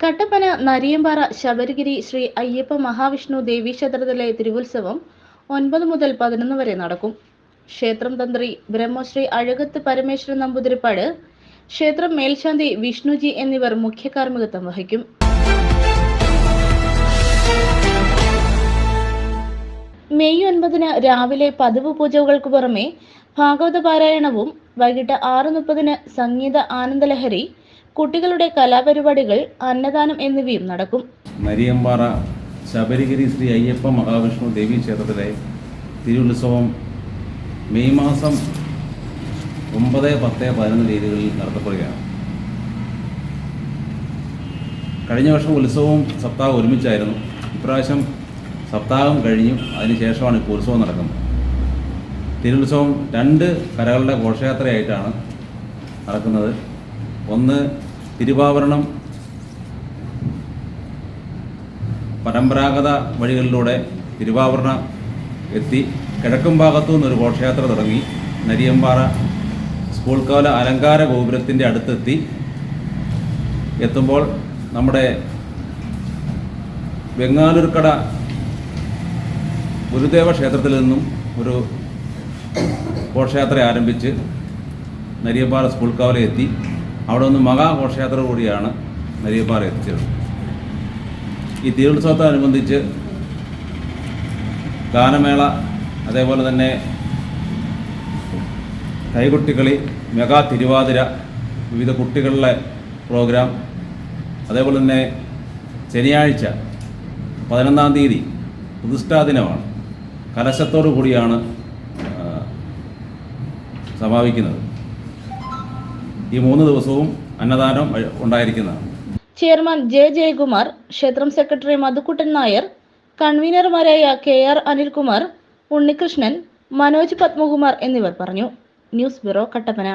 കട്ടപ്പന നരിയമ്പാറ ശബരിഗിരി ശ്രീ അയ്യപ്പ മഹാവിഷ്ണു ദേവീ ക്ഷേത്രത്തിലെ തിരുവുത്സവം ഒൻപത് മുതൽ പതിനൊന്ന് വരെ നടക്കും. ക്ഷേത്രം തന്ത്രി ബ്രഹ്മശ്രീ അഴകത്ത് പരമേശ്വരൻ നമ്പൂതിരിപ്പാട് ക്ഷേത്രം മേൽശാന്തി വിഷ്ണുജി എന്നിവർ മുഖ്യ കാർമ്മികത്വം വഹിക്കും. മെയ് ഒൻപതിന് രാവിലെ പതിവ് പൂജകൾക്ക് പുറമെ ഭാഗവത പാരായണവും വൈകിട്ട് ആറ് മുപ്പതിന് സംഗീത ആനന്ദലഹരി കുട്ടികളുടെ കലാപരിപാടികൾ അന്നദാനം എന്നിവയും നടക്കും. മരിയമ്പാറ ശബരിഗിരി ശ്രീ അയ്യപ്പ മഹാവിഷ്ണു ദേവി ക്ഷേത്രത്തിലെ തിരുവുത്സവം മെയ് മാസം ഒമ്പത് പത്ത് പതിനൊന്ന് തീയതികളിൽ നടത്തപ്പെടുകയാണ്. കഴിഞ്ഞ വർഷം ഉത്സവവും സപ്താഹം ഒരുമിച്ചായിരുന്നു. ഇപ്രാവശ്യം സപ്താഹം കഴിഞ്ഞു. അതിനുശേഷമാണ് ഇപ്പോൾ ഉത്സവം നടക്കുന്നത്. തിരുവുത്സവം രണ്ട് കരകളുടെ ഘോഷയാത്രയായിട്ടാണ് നടക്കുന്നത്. ഒന്ന് തിരുവാഭരണം പരമ്പരാഗത വഴികളിലൂടെ തിരുവാഭരണ എത്തി. കിഴക്കും ഭാഗത്തു നിന്നൊരു ഘോഷയാത്ര തുടങ്ങി. നരിയമ്പാറ സ്കൂൾ കോല അലങ്കാര ഗോപുരത്തിന്റെ അടുത്തെത്തി. എത്തുമ്പോൾ നമ്മുടെ വെങ്ങാലൂർക്കട ഗുരുദേവ ക്ഷേത്രത്തിൽ നിന്നും ഒരു ഘോഷയാത്ര ആരംഭിച്ച് നരിയമ്പാറ സ്കൂൾ കാവല എത്തി അവിടെ നിന്ന് മഹാഘോഷയാത്ര കൂടിയാണ് നരിയപ്പാറ എത്തിച്ചത്. ഈ തീരുത്സവത്തോടനുബന്ധിച്ച് ഗാനമേള അതേപോലെ തന്നെ കൈകൊട്ടിക്കളി മെഗാ തിരുവാതിര വിവിധ കുട്ടികളുടെ പ്രോഗ്രാം അതേപോലെ തന്നെ ശനിയാഴ്ച പതിനൊന്നാം തീയതി പ്രതിഷ്ഠാ ദിനമാണ്. കലശത്തോടു കൂടിയാണ് സമാപിക്കുന്നത്. ഈ മൂന്ന് ദിവസവും അന്നദാനം ഉണ്ടായിരിക്കുന്നതാണ്. ചെയർമാൻ ജെ ജയകുമാർ ക്ഷേത്രം സെക്രട്ടറി മധുക്കുട്ടൻ നായർ കൺവീനർമാരായ കെ ആർ അനിൽകുമാർ ഉണ്ണികൃഷ്ണൻ മനോജ് പത്മകുമാർ എന്നിവർ പറഞ്ഞു. News bureau Kattappana.